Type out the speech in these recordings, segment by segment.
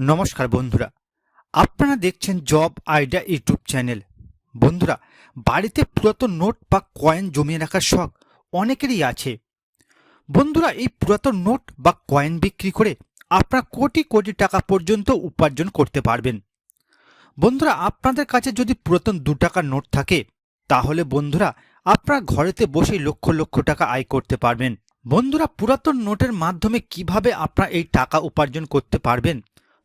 নমস্কার বন্ধুরা। আপনারা দেখছেন জব আইডিয়া ইউটিউব চ্যানেল। বন্ধুরা, বাড়িতে পুরাতন নোট বা কয়েন জমিয়ে রাখার শখ অনেকেরই আছে। বন্ধুরা, এই পুরাতন নোট বা কয়েন বিক্রি করে আপনারা কোটি কোটি টাকা পর্যন্ত উপার্জন করতে পারবেন। বন্ধুরা, আপনাদের কাছে যদি পুরাতন দু টাকার নোট থাকে, তাহলে বন্ধুরা, আপনারা ঘরেতে বসেই লক্ষ লক্ষ টাকা আয় করতে পারবেন। বন্ধুরা, পুরাতন নোটের মাধ্যমে কীভাবে আপনারা এই টাকা উপার্জন করতে পারবেন?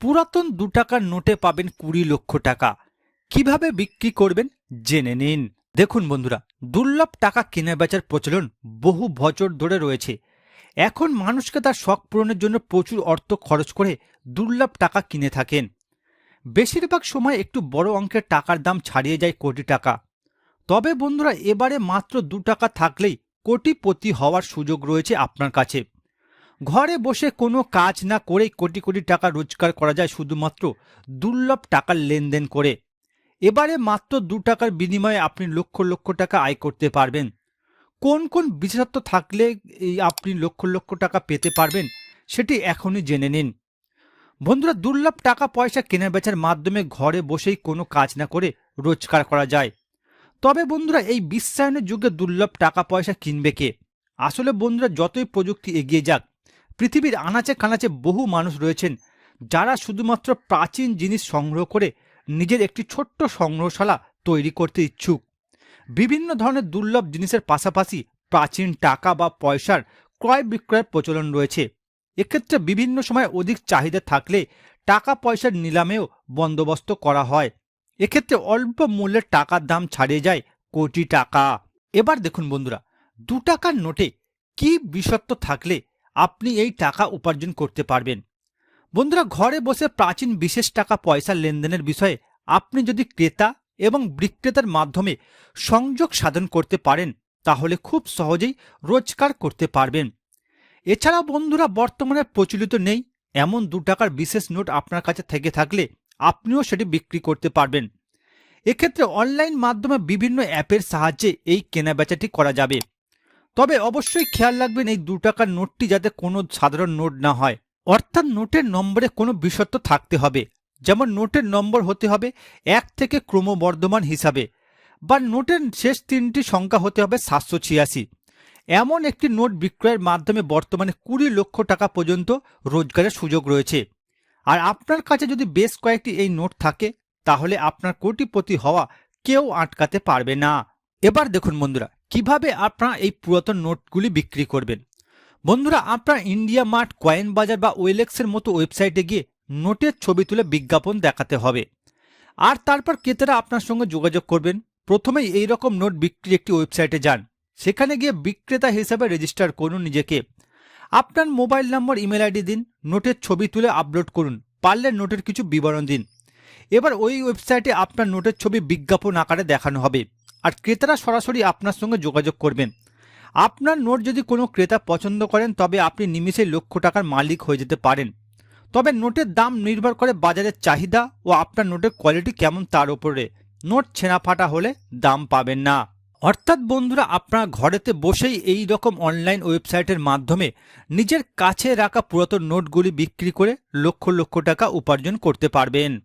পুরাতন দু টাকার নোটে পাবেন কুড়ি লক্ষ টাকা। কীভাবে বিক্রি করবেন? জেনে নিন। দেখুন বন্ধুরা, দুর্লভ টাকা কেনা বেচার প্রচলন বহু বছর ধরে রয়েছে। এখন মানুষকে তার শখ পূরণের জন্য প্রচুর অর্থ খরচ করে দুর্লভ টাকা কিনে থাকেন। বেশিরভাগ সময় একটু বড় অঙ্কের টাকার দাম ছাড়িয়ে যায় কোটি টাকা। তবে বন্ধুরা, এবারে মাত্র দু টাকা থাকলেই কোটিপতি হওয়ার সুযোগ রয়েছে আপনার কাছে। ঘরে বসে কোনো কাজ না করেই কোটি কোটি টাকা রোজগার করা যায় শুধুমাত্র দুর্লভ টাকার লেনদেন করে। এবারে মাত্র দু টাকার বিনিময়ে আপনি লক্ষ লক্ষ টাকা আয় করতে পারবেন। কোন কোন বিশেষত্ব থাকলে আপনি লক্ষ লক্ষ টাকা পেতে পারবেন সেটি এখনই জেনে নিন। বন্ধুরা, দুর্লভ টাকা পয়সা কেনা বেচার মাধ্যমে ঘরে বসেই কোনো কাজ না করে রোজগার করা যায়। তবে বন্ধুরা, এই বিশ্বায়নের যুগে দুর্লভ টাকা পয়সা কিনবে কে? আসলে বন্ধুরা, যতই প্রযুক্তি এগিয়ে যাক পৃথিবীর আনাচে কানাচে বহু মানুষ রয়েছেন যারা শুধুমাত্র প্রাচীন জিনিস সংগ্রহ করে নিজের একটি ছোট্ট সংগ্রহশালা তৈরি করতে ইচ্ছুক। বিভিন্ন ধরনের দুর্লভ জিনিসের পাশাপাশি প্রাচীন টাকা বা পয়সার ক্রয় বিক্রয়ের প্রচলন রয়েছে। এক্ষেত্রে বিভিন্ন সময় অধিক চাহিদা থাকলে টাকা পয়সার নিলামেও বন্দোবস্ত করা হয়। এক্ষেত্রে অল্প মূল্যের টাকার দাম ছাড়িয়ে যায় কোটি টাকা। এবার দেখুন বন্ধুরা, দু টাকার নোটে কি বিষত্ব থাকলে আপনি এই টাকা উপার্জন করতে পারবেন। বন্ধুরা, ঘরে বসে প্রাচীন বিশেষ টাকা পয়সা লেনদেনের বিষয়ে আপনি যদি ক্রেতা এবং বিক্রেতার মাধ্যমে সংযোগ সাধন করতে পারেন, তাহলে খুব সহজেই রোজগার করতে পারবেন। এছাড়া বন্ধুরা, বর্তমানে প্রচলিত নেই, এমন দু টাকার বিশেষ নোট আপনার কাছে থেকে থাকলে আপনিও সেটি বিক্রি করতে পারবেন। এক্ষেত্রে অনলাইন মাধ্যমে বিভিন্ন অ্যাপের সাহায্যে এই কেনাবেচাটি করা যাবে। তবে অবশ্যই খেয়াল রাখবেন এই দু টাকার নোটটি যাতে কোনো সাধারণ নোট না হয়। অর্থাৎ নোটের নম্বরে কোনো বিশত্ব থাকতে হবে। যেমন নোটের নম্বর হতে হবে এক থেকে ক্রমবর্ধমান হিসাবে বা নোটের শেষ তিনটি সংখ্যা হতে হবে সাতশো ছিয়াশি। এমন একটি নোট বিক্রয়ের মাধ্যমে বর্তমানে কুড়ি লক্ষ টাকা পর্যন্ত রোজগারের সুযোগ রয়েছে। আর আপনার কাছে যদি বেশ কয়েকটি এই নোট থাকে, তাহলে আপনার কোটিপতি হওয়া কেউ আটকাতে পারবে না। এবার দেখুন বন্ধুরা কীভাবে আপনারা এই পুরাতন নোটগুলি বিক্রি করবেন? বন্ধুরা, আপনারা ইন্ডিয়া মার্ট কয়েন বাজার বা ওয়েলেক্সের মতো ওয়েবসাইটে গিয়ে নোটের ছবি তুলে বিজ্ঞাপন দেখাতে হবে। আর তারপর ক্রেতারা আপনার সঙ্গে যোগাযোগ করবেন। প্রথমেই এই রকম নোট বিক্রির একটি ওয়েবসাইটে যান। সেখানে গিয়ে বিক্রেতা হিসাবে রেজিস্টার করুন নিজেকে। আপনার মোবাইল নম্বর, ইমেল আইডি দিন, নোটের ছবি তুলে আপলোড করুন। পারলে নোটের কিছু বিবরণ দিন। এবার ওই ওয়েবসাইটে আপনার নোটের ছবি বিজ্ঞাপন আকারে দেখানো হবে। আর ক্রেতারা সরাসরি আপনার সঙ্গে যোগাযোগ করবেন। আপনার নোট যদি কোনো ক্রেতা পছন্দ করেন, তবে আপনি নিমিষে লক্ষ টাকার মালিক হয়ে যেতে পারেন। তবে নোটের দাম নির্ভর করে বাজারের চাহিদা ও আপনার নোটের কোয়ালিটি কেমন তার উপরে। নোট ছেঁড়া ফাটা হলে দাম পাবেন না। অর্থাৎ বন্ধুরা, আপনার ঘরেতে বসেই এই রকম অনলাইন ওয়েবসাইটের মাধ্যমে নিজের কাছে রাখা পুরাতন নোটগুলি বিক্রি করে লক্ষ লক্ষ টাকা উপার্জন করতে পারবেন।